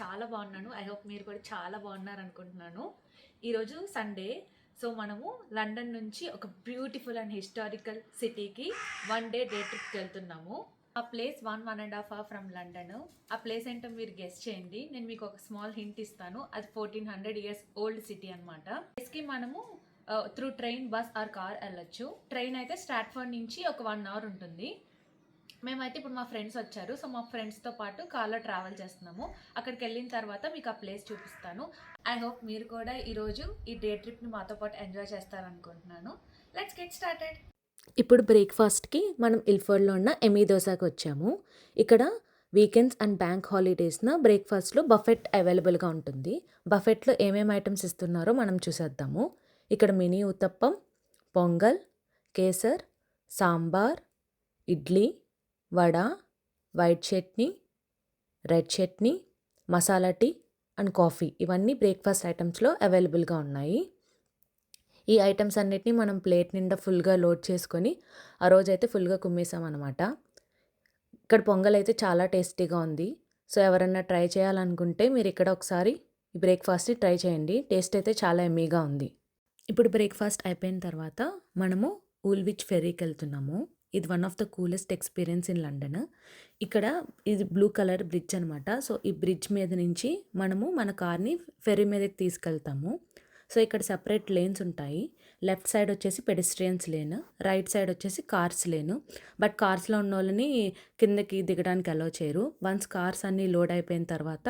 చాలా బాగున్నాను. I hope మీరు కూడా చాలా బాగున్నారు అనుకుంటున్నాను ఈరోజు సండే సో మనము లండన్ నుంచి ఒక బ్యూటిఫుల్ అండ్ హిస్టారికల్ సిటీకి వన్ డే డే ట్రిప్కి వెళ్తున్నాము. ఆ place one one and half hour from London ఆ ప్లేస్ ఏంటో మీరు గెస్ట్ చేయండి. నేను మీకు ఒక స్మాల్ హింట్ ఇస్తాను. అది fourteen hundred years old city అనమాట ప్లేస్కి మనము through train bus or car వెళ్ళొచ్చు. ట్రైన్ అయితే స్టాట్ఫర్డ్ నుంచి ఒక వన్ అవర్ ఉంటుంది. మేమైతే ఇప్పుడు మా ఫ్రెండ్స్ వచ్చారు. సో మా ఫ్రెండ్స్తో పాటు కార్లో ట్రావెల్ చేస్తున్నాము. అక్కడికి వెళ్ళిన తర్వాత మీకు ఆ ప్లేస్ చూపిస్తాను. ఐ హోప్ మీరు కూడా ఈరోజు ఈ డే ట్రిప్ని మాతో పాటు ఎంజాయ్ చేస్తారనుకుంటున్నాను. Let's get started. ఇప్పుడు బ్రేక్ఫాస్ట్కి మనం ఇల్ఫర్డ్లో ఉన్న ఎమీ దోసాకి వచ్చాము. ఇక్కడ వీకెండ్స్ అండ్ బ్యాంక్ హాలిడేస్న బ్రేక్ఫాస్ట్లో బఫెట్ అవైలబుల్గా ఉంటుంది. బఫెట్లో ఏమేమి ఐటమ్స్ ఇస్తున్నారో మనం చూసేద్దాము. ఇక్కడ mini uttapam pongal kesar sambar idli vada white chutney red chutney masala tea and coffee ఇవన్నీ బ్రేక్ఫాస్ట్ ఐటమ్స్లో అవైలబుల్గా ఉన్నాయి. ఈ ఐటమ్స్ అన్నిటినీ మనం ప్లేట్ నిండా ఫుల్గా లోడ్ చేసుకొని ఆ రోజైతే ఫుల్గా కుమ్మేసామన్నమాట అనమాట ఇక్కడ పొంగల్ అయితే చాలా టేస్టీగా ఉంది. సో ఎవరన్నా ట్రై చేయాలనుకుంటే మీరు ఇక్కడ ఒకసారి ఈ బ్రేక్ఫాస్ట్ని ట్రై చేయండి. టేస్ట్ అయితే చాలా ఎమ్మీగా ఉంది. ఇప్పుడు బ్రేక్ఫాస్ట్ అయిపోయిన తర్వాత మనము ఊల్విచ్ ఫెర్రీకి వెళ్తున్నాము. ఇది one of the coolest experience in London ఇక్కడ ఇది బ్లూ కలర్ బ్రిడ్జ్ అనమాట సో ఈ బ్రిడ్జ్ మీద నుంచి మనము మన కార్ని ఫెర్రీ మీదకి తీసుకెళ్తాము. సో ఇక్కడ సపరేట్ లేన్స్ ఉంటాయి. లెఫ్ట్ సైడ్ వచ్చేసి పెడిస్ట్రియన్స్ లేన్ రైట్ సైడ్ వచ్చేసి కార్స్ లేను బట్ కార్స్లో ఉన్న వాళ్ళని కిందకి దిగడానికి అలో చేయరు. వన్స్ కార్స్ అన్నీ లోడ్ అయిపోయిన తర్వాత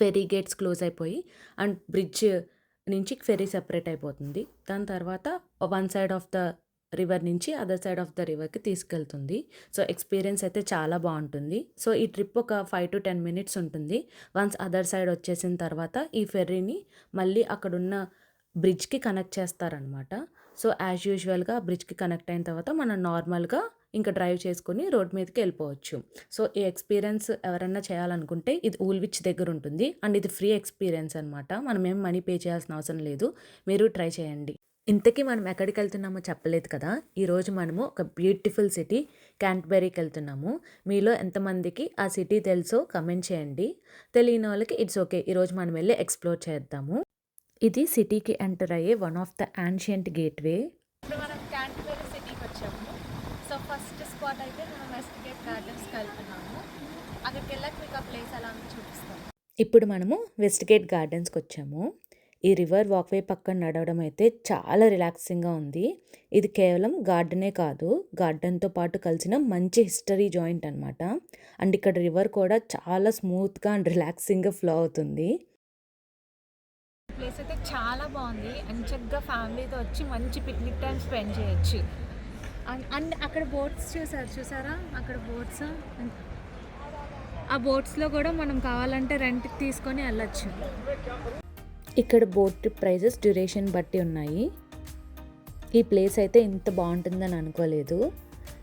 ఫెరీ గేట్స్ క్లోజ్ అయిపోయి అండ్ బ్రిడ్జ్ నుంచి ఫెరీ సెపరేట్ అయిపోతుంది. దాని తర్వాత one side of the river నుంచి అదర్ సైడ్ ఆఫ్ ద రివర్కి తీసుకెళ్తుంది. సో ఎక్స్పీరియన్స్ అయితే చాలా బాగుంటుంది. సో ఈ ట్రిప్ ఒక ఫైవ్ టు టెన్ మినిట్స్ ఉంటుంది. వన్స్ అదర్ సైడ్ వచ్చేసిన తర్వాత ఈ ఫెర్రీని మళ్ళీ అక్కడున్న బ్రిడ్జ్కి కనెక్ట్ చేస్తారనమాట సో యాజ్ యూజువల్గా బ్రిడ్జ్కి కనెక్ట్ అయిన తర్వాత మనం నార్మల్గా ఇంకా డ్రైవ్ చేసుకుని రోడ్ మీదకి వెళ్ళిపోవచ్చు. సో ఈ ఎక్స్పీరియన్స్ ఎవరైనా చేయాలనుకుంటే ఇది ఊల్విచ్ దగ్గర ఉంటుంది. అండ్ ఇది ఫ్రీ ఎక్స్పీరియన్స్ అనమాట మనం ఏం మనీ పే చేయాల్సిన అవసరం లేదు. మీరు ట్రై చేయండి. ఇంతకీ మనం ఎక్కడికి వెళ్తున్నామో చెప్పలేదు కదా. ఈరోజు మనము ఒక బ్యూటిఫుల్ సిటీ క్యాంట్బెరీకి వెళ్తున్నాము మీలో ఎంతమందికి ఆ సిటీ తెలుసో కమెంట్ చేయండి. తెలియని వాళ్ళకి ఇట్స్ ఓకే. ఈరోజు మనం వెళ్ళి ఎక్స్ప్లోర్ చేద్దాము. ఇది సిటీకి ఎంటర్ అయ్యే one of the ancient gateway. ఇప్పుడు మనం సిటీకి వచ్చాము. సో ఫస్ట్ స్పాట్ అయితే మనం గార్డెన్స్కి వెళ్తున్నాము అక్కడికి వెళ్ళాక మీకు ఆ ప్లేస్ చూపిస్తాను. ఇప్పుడు మనము వెస్ట్ గేట్ గార్డెన్స్కి వచ్చాము. ఈ రివర్ వాక్వే పక్కన నడవడం అయితే చాలా రిలాక్సింగ్గా ఉంది. ఇది కేవలం గార్డెనే కాదు గార్డెన్తో పాటు కలిసిన మంచి హిస్టరీ జాయింట్ అనమాట అండ్ ఇక్కడ రివర్ కూడా చాలా స్మూత్గా అండ్ రిలాక్సింగ్గా ఫ్లో అవుతుంది. ప్లేస్ అయితే చాలా బాగుంది. అండ్ చక్కగా ఫ్యామిలీతో వచ్చి మంచి పిక్నిక్ టైం స్పెండ్ చేయొచ్చు. అండ్- అండ్ అక్కడ బోట్స్ చూసారు చూసారా? అక్కడ బోట్స్ ఆ బోట్స్లో కూడా మనం కావాలంటే రెంట్కి తీసుకొని వెళ్ళొచ్చు. ఇక్కడ బోట్ ట్రిప్ ప్రైజెస్ డ్యూరేషన్ బట్టి ఉన్నాయి. ఈ ప్లేస్ అయితే ఇంత బాగుంటుందని అనుకోలేదు.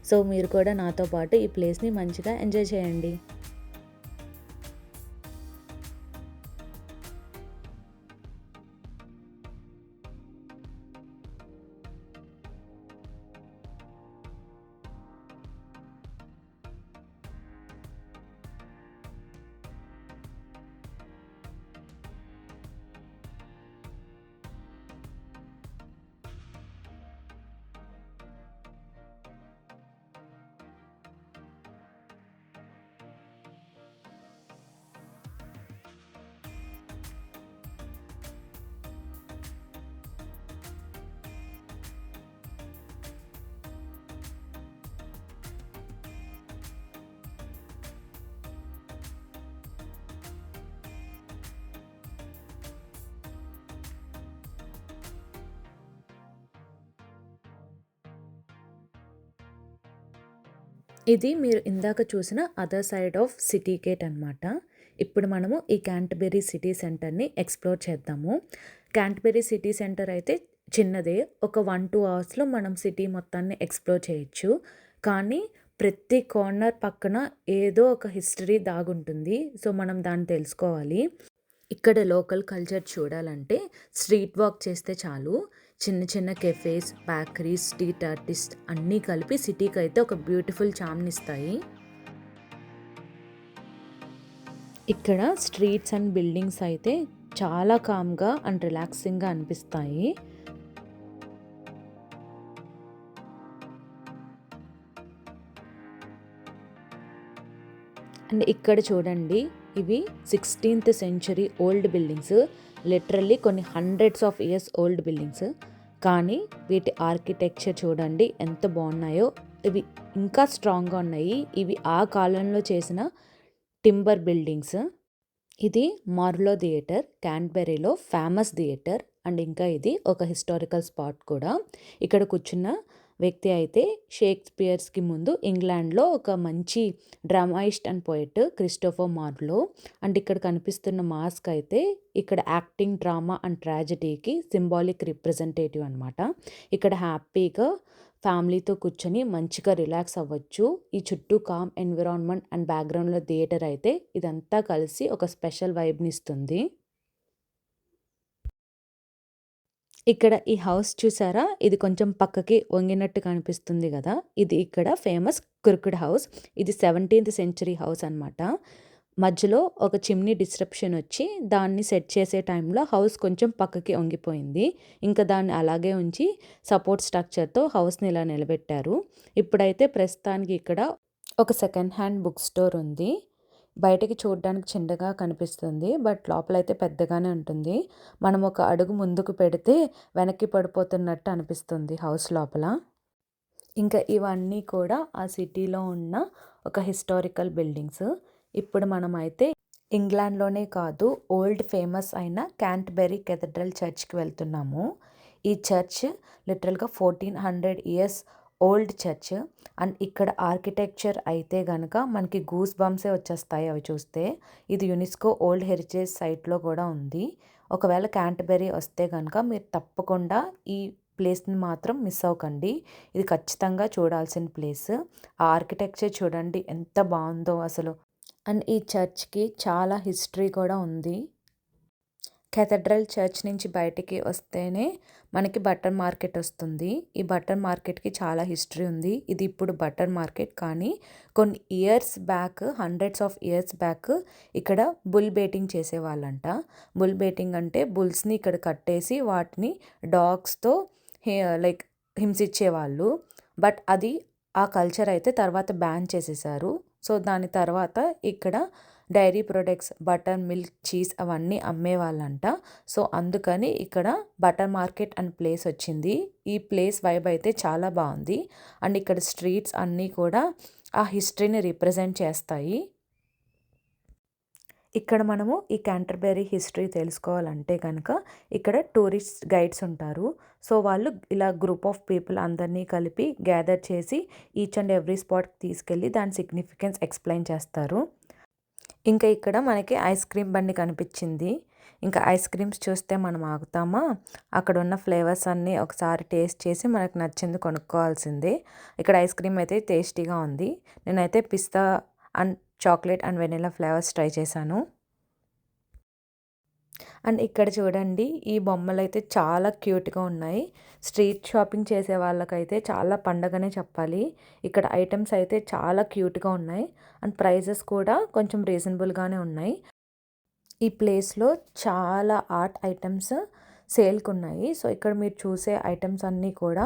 సో మీరు కూడా నాతో పాటు ఈ ప్లేస్ని మంచిగా ఎంజాయ్ చేయండి. ఇది మీరు ఇందాక చూసిన other side of city gate అనమాట ఇప్పుడు మనము ఈ క్యాంట్బెరీ సిటీ సెంటర్ని ఎక్స్ప్లోర్ చేద్దాము. క్యాంట్బెరీ సిటీ సెంటర్ అయితే చిన్నదే. ఒక వన్ టూ అవర్స్లో మనం సిటీ మొత్తాన్ని ఎక్స్ప్లోర్ చేయొచ్చు. కానీ ప్రతి కార్నర్ పక్కన ఏదో ఒక హిస్టరీ దాగుంటుంది. సో మనం దాన్ని తెలుసుకోవాలి. ఇక్కడ లోకల్ కల్చర్ చూడాలంటే స్ట్రీట్ వాక్ చేస్తే చాలు. చిన్న చిన్న కెఫేస్ బేకరీస్ స్ట్రీట్ ఆర్టిస్ట్ అన్నీ కలిపి సిటీకి అయితే ఒక బ్యూటిఫుల్ చామ్ని ఇస్తాయి ఇక్కడ స్ట్రీట్స్ అండ్ బిల్డింగ్స్ అయితే చాలా కామ్‌గా అండ్ రిలాక్సింగ్‌గా అనిపిస్తాయి. అండ్ ఇక్కడ చూడండి. ఇవి 16థ్ సెంచరీ ఓల్డ్ బిల్డింగ్స్. లిటరల్లీ కొన్ని hundreds of years old buildings. కానీ వీటి ఆర్కిటెక్చర్ చూడండి ఎంత బాగున్నాయో. ఇవి ఇంకా స్ట్రాంగ్‌గా ఉన్నాయి. ఇవి ఆ కాలంలో చేసిన టింబర్ బిల్డింగ్స్. ఇది మార్లో థియేటర్ క్యాన్‌బెర్రీలో ఫేమస్ థియేటర్. అండ్ ఇంకా ఇది ఒక హిస్టారికల్ స్పాట్ కూడా. ఇక్కడ కూర్చున్న వ్యక్తి అయితే షేక్స్‌పియర్స్‌కి ముందు ఇంగ్లాండ్‌లో ఒక మంచి dramatist and poet Christopher Marlowe. And ఇక్కడ కనిపిస్తున్న మాస్క్ అయితే ఇక్కడ యాక్టింగ్, డ్రామా అండ్ ట్రాజెడీకి సింబాలిక్ రిప్రజెంటేటివ్ అనమాట. ఇక్కడ హ్యాపీగా ఫ్యామిలీతో కూర్చొని మంచిగా రిలాక్స్ అవ్వచ్చు. ఈ చుట్టూ కామ్ ఎన్విరాన్మెంట్ అండ్ బ్యాక్‌గ్రౌండ్‌లో థియేటర్ అయితే ఇదంతా కలిసి ఒక స్పెషల్ వైబ్ని ఇస్తుంది ఇక్కడ ఈ హౌస్ చూసారా? ఇది కొంచెం పక్కకి వంగినట్టు కనిపిస్తుంది కదా ఇది ఇక్కడ ఫేమస్ క్రుక్డ్ హౌస్. ఇది 17థ్ సెంచరీ హౌస్ అనమాట. మధ్యలో ఒక చిమ్నీ డిస్ట్రప్షన్ వచ్చి దాన్ని సెట్ చేసే టైంలో హౌస్ కొంచెం పక్కకి వంగిపోయింది. ఇంకా దాన్ని అలాగే ఉంచి సపోర్ట్ స్ట్రక్చర్‌తో హౌస్‌ని ఇలా నిలబెట్టారు. ఇప్పుడైతే ప్రస్తుతానికి ఇక్కడ ఒక సెకండ్ హ్యాండ్ బుక్ స్టోర్ ఉంది. బయటకి చూడడానికి చిన్నగా కనిపిస్తుంది. బట్ లోపలైతే పెద్దగానే ఉంటుంది. మనం ఒక అడుగు ముందుకు పెడితే వెనక్కి పడిపోతున్నట్టు అనిపిస్తుంది హౌస్ లోపల. ఇంకా ఇవన్నీ కూడా ఆ సిటీలో ఉన్న ఒక హిస్టారికల్ బిల్డింగ్స్. ఇప్పుడు మనమైతే ఇంగ్లాండ్‌లోనే కాదు ఓల్డ్ ఫేమస్ అయిన క్యాంట్బెరీ కెథడ్రల్ చర్చ్‌కి వెళ్తున్నాము. ఈ చర్చ్ లిటరల్‌గా 1400 ఇయర్స్ ఓల్డ్ చర్చ్. అండ్ ఇక్కడ ఆర్కిటెక్చర్ అయితే గనక మనకి గూస్ బంప్సే వచ్చేస్తాయి అవి చూస్తే. ఇది యునెస్కో ఓల్డ్ హెరిటేజ్ సైట్‌లో కూడా ఉంది. ఒకవేళ క్యాంటబెరీ వస్తే గనక మీరు తప్పకుండా ఈ ప్లేస్‌ని మాత్రం మిస్ అవ్వకండి. ఇది ఖచ్చితంగా చూడాల్సిన ప్లేస్. ఆ ఆర్కిటెక్చర్ చూడండి ఎంత బాగుందో అసలు. అండ్ ఈ చర్చ్‌కి చాలా హిస్టరీ కూడా ఉంది. కేథడ్రల్ చర్చ్ నుంచి బయటికి వస్తేనే మనకి బట్టర్ మార్కెట్ వస్తుంది. ఈ బట్టర్ మార్కెట్‌కి చాలా హిస్టరీ ఉంది. ఇది ఇప్పుడు బట్టర్ మార్కెట్ కానీ కొన్ని years back hundreds of years back ఇక్కడ బుల్ బేటింగ్ చేసేవాళ్ళంట. బుల్ బేటింగ్ అంటే బుల్స్‌ని ఇక్కడ కట్టేసి వాటిని డాగ్స్‌తో హే లైక్ హింసించేవాళ్ళు. బట్ అది ఆ కల్చర్ అయితే తర్వాత బ్యాన్ చేసేసారు సో దాని తర్వాత ఇక్కడ dairy products butter, milk, cheese అవన్నీ అమ్మేవాళ్ళంట. సో అందుకని ఇక్కడ బటర్ మార్కెట్ అండ్ ప్లేస్ వచ్చింది. ఈ ప్లేస్ వైబ్ అయితే చాలా బాగుంది అండ్ ఇక్కడ స్ట్రీట్స్ అన్నీ కూడా ఆ హిస్టరీని రిప్రజెంట్ చేస్తాయి. ఇక్కడ మనము ఈ క్యాంటర్బెరీ హిస్టరీ తెలుసుకోవాలంటే కనుక ఇక్కడ టూరిస్ట్ గైడ్స్ ఉంటారు. సో వాళ్ళు ఇలా గ్రూప్ ఆఫ్ పీపుల్ అందరినీ కలిపి గ్యాదర్ చేసి ఈచ్ అండ్ ఎవ్రీ స్పాట్‌కి తీసుకెళ్ళి దాని సిగ్నిఫికెన్స్ ఎక్స్‌ప్లెయిన్ చేస్తారు. ఇంకా ఇక్కడ మనకి ఐస్ క్రీమ్ బండి కనిపించింది. ఇంకా ఐస్ క్రీమ్స్ చూస్తే మనం ఆగుతామా? అక్కడున్న ఫ్లేవర్స్ అన్నీ ఒకసారి టేస్ట్ చేసి మనకు నచ్చింది కొనుక్కోవాల్సిందే. ఇక్కడ ఐస్ క్రీమ్ అయితే టేస్టీగా ఉంది. నేనైతే పిస్తా and chocolate and vanilla flavours try చేశాను. అండ్ ఇక్కడ చూడండి ఈ బొమ్మలు అయితే చాలా క్యూట్‌గా ఉన్నాయి. స్ట్రీట్ షాపింగ్ చేసే వాళ్ళకైతే చాలా పండగనే చెప్పాలి. ఇక్కడ ఐటమ్స్ అయితే చాలా క్యూట్‌గా ఉన్నాయి. అండ్ ప్రైజెస్ కూడా కొంచెం రీజనబుల్‌గానే ఉన్నాయి. ఈ ప్లేస్‌లో చాలా ఆర్ట్ ఐటమ్స్ సేల్కి ఉన్నాయి సో ఇక్కడ మీరు చూసే ఐటమ్స్ అన్నీ కూడా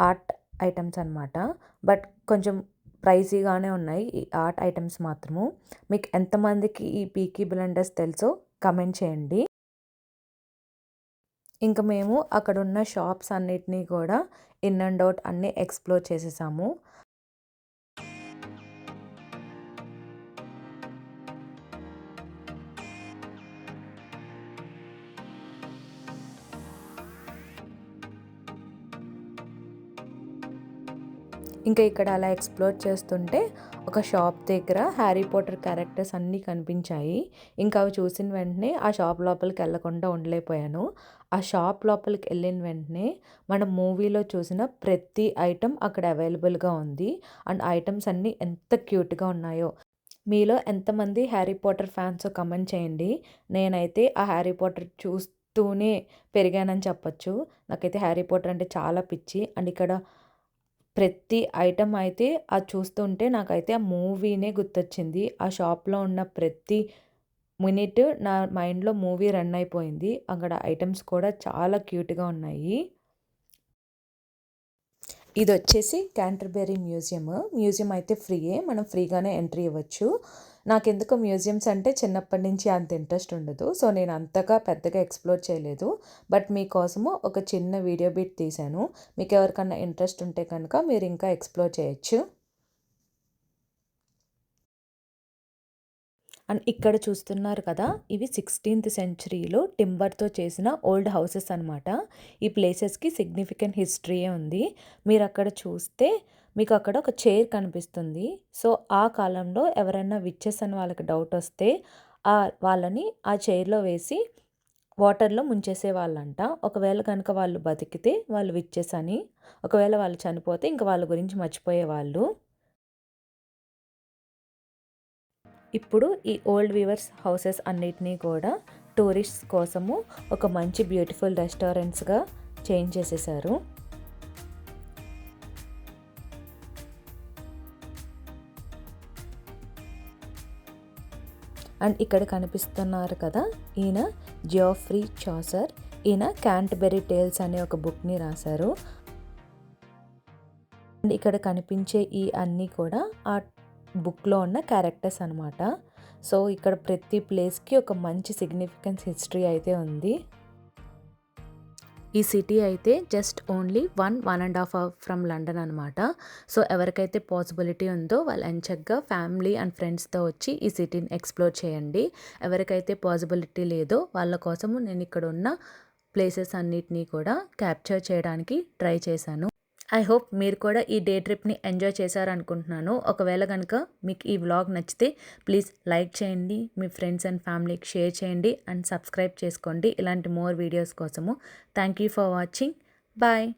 ఆర్ట్ ఐటమ్స్ అనమాట. బట్ కొంచెం ప్రైజీగానే ఉన్నాయి ఈ ఆర్ట్ ఐటమ్స్ మాత్రము. మీకు ఎంతమందికి ఈ పీకీ బ్లెండర్స్ తెలుసో కమెంట్ చేయండి. ఇంకా మేము అక్కడున్న షాప్స్ అన్నిటినీ కూడా ఇన్ అండ్ అవుట్ అన్నీ ఎక్స్‌ప్లోర్ చేసేసాము. ఇంకా ఇక్కడ అలా ఎక్స్‌ప్లోర్ చేస్తుంటే ఒక షాప్ దగ్గర హ్యారీ పాటర్ క్యారెక్టర్స్ అన్నీ కనిపించాయి. ఇంకా అవి చూసిన వెంటనే ఆ షాప్ లోపలికి వెళ్ళకుండా ఉండలేకపోయాను. ఆ షాప్ లోపలికి వెళ్ళిన వెంటనే మనం మూవీలో చూసిన ప్రతి ఐటెం అక్కడ అవైలబుల్‌గా ఉంది. అండ్ ఐటమ్స్ అన్నీ ఎంత క్యూట్‌గా ఉన్నాయో. మీలో ఎంతమంది హ్యారీ పాటర్ ఫ్యాన్సో కమెంట్ చేయండి. నేనైతే ఆ హ్యారీ పాటర్ చూస్తూనే పెరిగానని చెప్పొచ్చు. నాకైతే హ్యారీ పాటర్ అంటే చాలా పిచ్చి. అండ్ ఇక్కడ ప్రతి ఐటెం అయితే అది చూస్తుంటే నాకైతే ఆ మూవీనే గుర్తొచ్చింది. ఆ షాప్‌లో ఉన్న ప్రతి మినిట్ నా మైండ్‌లో మూవీ రన్ అయిపోయింది. అక్కడ ఐటమ్స్ కూడా చాలా క్యూట్‌గా ఉన్నాయి. ఇది వచ్చేసి క్యాంటర్బెరీ మ్యూజియం. మ్యూజియం అయితే ఫ్రీయే. మనం ఫ్రీగానే ఎంట్రీ ఇవ్వచ్చు. నాకెందుకు మ్యూజియమ్స్ అంటే చిన్నప్పటి నుంచి అంత ఇంట్రెస్ట్ ఉండదు. సో, నేను అంతగా పెద్దగా ఎక్స్‌ప్లోర్ చేయలేదు. బట్ మీకోసము ఒక చిన్న వీడియో బీట్ తీశాను. మీకెవరికన్నా ఇంట్రెస్ట్ ఉంటే కనుక మీరు ఇంకా ఎక్స్‌ప్లోర్ చేయొచ్చు. అండ్ ఇక్కడ చూస్తున్నారు కదా! ఇవి 16థ్ సెంచరీలో టింబర్‌తో చేసిన ఓల్డ్ హౌసెస్ అనమాట. ఈ ప్లేసెస్‌కి సిగ్నిఫికెంట్ హిస్టరీయే ఉంది. మీరు అక్కడ చూస్తే మీకు అక్కడ ఒక చైర్ కనిపిస్తుంది. సో, ఆ కాలంలో ఎవరైనా విచ్చెస్ అని వాళ్ళకి డౌట్ వస్తే ఆ వాళ్ళని ఆ చైర్‌లో వేసి వాటర్‌లో ముంచేసే వాళ్ళంట ఒకవేళ కనుక వాళ్ళు బతికితే వాళ్ళు విచ్చెస్ అని. ఒకవేళ వాళ్ళు చనిపోతే ఇంక వాళ్ళ గురించి మర్చిపోయేవాళ్ళు. ఇప్పుడు ఈ ఓల్డ్ వీవర్స్ హౌసెస్ అన్నిటినీ కూడా టూరిస్ట్స్ కోసము ఒక మంచి బ్యూటిఫుల్ రెస్టారెంట్స్‌గా చేంజ్ చేసేసారు. అండ్ ఇక్కడ కనిపిస్తున్నారు కదా! ఈయన జియోఫ్రీ చాసర్. ఈయన క్యాంట్బెరీ టేల్స్' అనే ఒక బుక్‌ని రాశారు అండ్ ఇక్కడ కనిపించే ఈ అన్నీ కూడా ఆ బుక్‌లో ఉన్న క్యారెక్టర్స్ అనమాట. సో, ఇక్కడ ప్రతి ప్లేస్‌కి ఒక మంచి సిగ్నిఫికెన్స్ హిస్టరీ అయితే ఉంది. ఈ సిటీ అయితే just only 1, 1 ½ hour from London అనమాట. సో, ఎవరికైతే పాసిబిలిటీ ఉందో వాళ్ళు ఎంచక్గా ఫ్యామిలీ అండ్ ఫ్రెండ్స్‌తో వచ్చి ఈ సిటీని ఎక్స్‌ప్లోర్ చేయండి. ఎవరికైతే పాసిబిలిటీ లేదో వాళ్ళ కోసము నేను ఇక్కడ ఉన్న ప్లేసెస్ అన్నిటిని కూడా క్యాప్చర్ చేయడానికి ట్రై చేశాను. ఐ హోప్ మీరు కూడా ఈ డే ట్రిప్‌ని ఎంజాయ్ చేశారనుకుంటున్నాను. ఒకవేళ కనుక మీకు ఈ వ్లాగ్ నచ్చితే ప్లీజ్ లైక్ చేయండి. మీ ఫ్రెండ్స్ అండ్ ఫ్యామిలీకి షేర్ చేయండి. అండ్ సబ్స్క్రైబ్ చేసుకోండి. ఇలాంటి మోర్ వీడియోస్ కోసము. Thank you for watching. Bye.